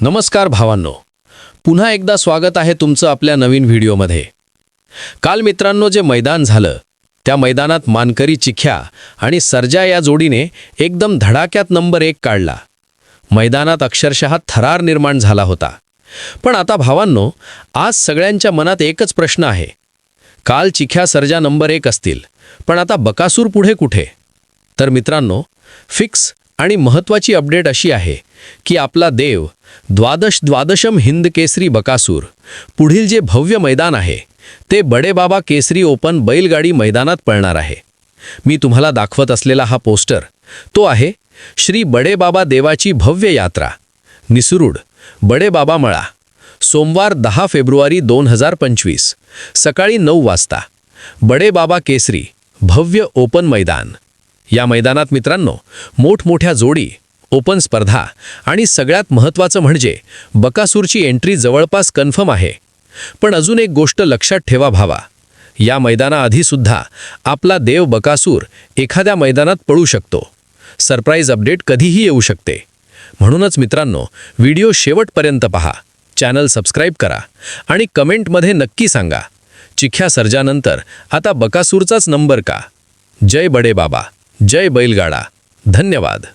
नमस्कार भावांनो. पुन्हा एकदा स्वागत आहे तुमचं आपल्या नवीन व्हिडिओमध्ये. काल मित्रांनो जे मैदान झालं त्या मैदानात मानकरी चिख्या आणि सर्जा या जोडीने एकदम धडाक्यात नंबर एक काढला. मैदानात अक्षरशः थरार निर्माण झाला होता. पण आता भावांनो आज सगळ्यांच्या मनात एकच प्रश्न आहे. काल चिख्या सर्जा नंबर एक असतील पण आता बकासूर पुढे कुठे? तर मित्रांनो फिक्स आणि महत्त्वाची अपडेट अशी आहे की आपला देव द्वादश द्वादशम हिंद केसरी बकासूर पुढील जे भव्य मैदान आहे ते बडेबाबा केसरी ओपन बैलगाडी मैदानात पळणार आहे. मी तुम्हाला दाखवत असलेला हा पोस्टर तो आहे श्री बडेबाबा देवाची भव्य यात्रा निसुरूड बडेबाबा मळा सोमवार दहा फेब्रुवारी दोन हजार पंचवीस सकाळी नऊ वाजता बडेबाबा केसरी भव्य ओपन मैदान. या मैदानात मित्रांनो मोठमोठ्या जोडी ओपन स्पर्धा आणि सगळ्यात महत्त्वाचं म्हणजे बकासूरची एंट्री जवळपास कन्फर्म आहे. पण अजून एक गोष्ट लक्षात ठेवा भावा. या मैदानाआधीसुद्धा आपला देव बकासूर एखाद्या मैदानात पळू शकतो. सरप्राईज अपडेट कधीही येऊ शकते. म्हणूनच मित्रांनो व्हिडिओ शेवटपर्यंत पहा. चॅनल सबस्क्राईब करा आणि कमेंटमध्ये नक्की सांगा. चिख्या सर्जानंतर आता बकासूरचाच नंबर का? जय बडे बाबा जय बैलगाडा. धन्यवाद.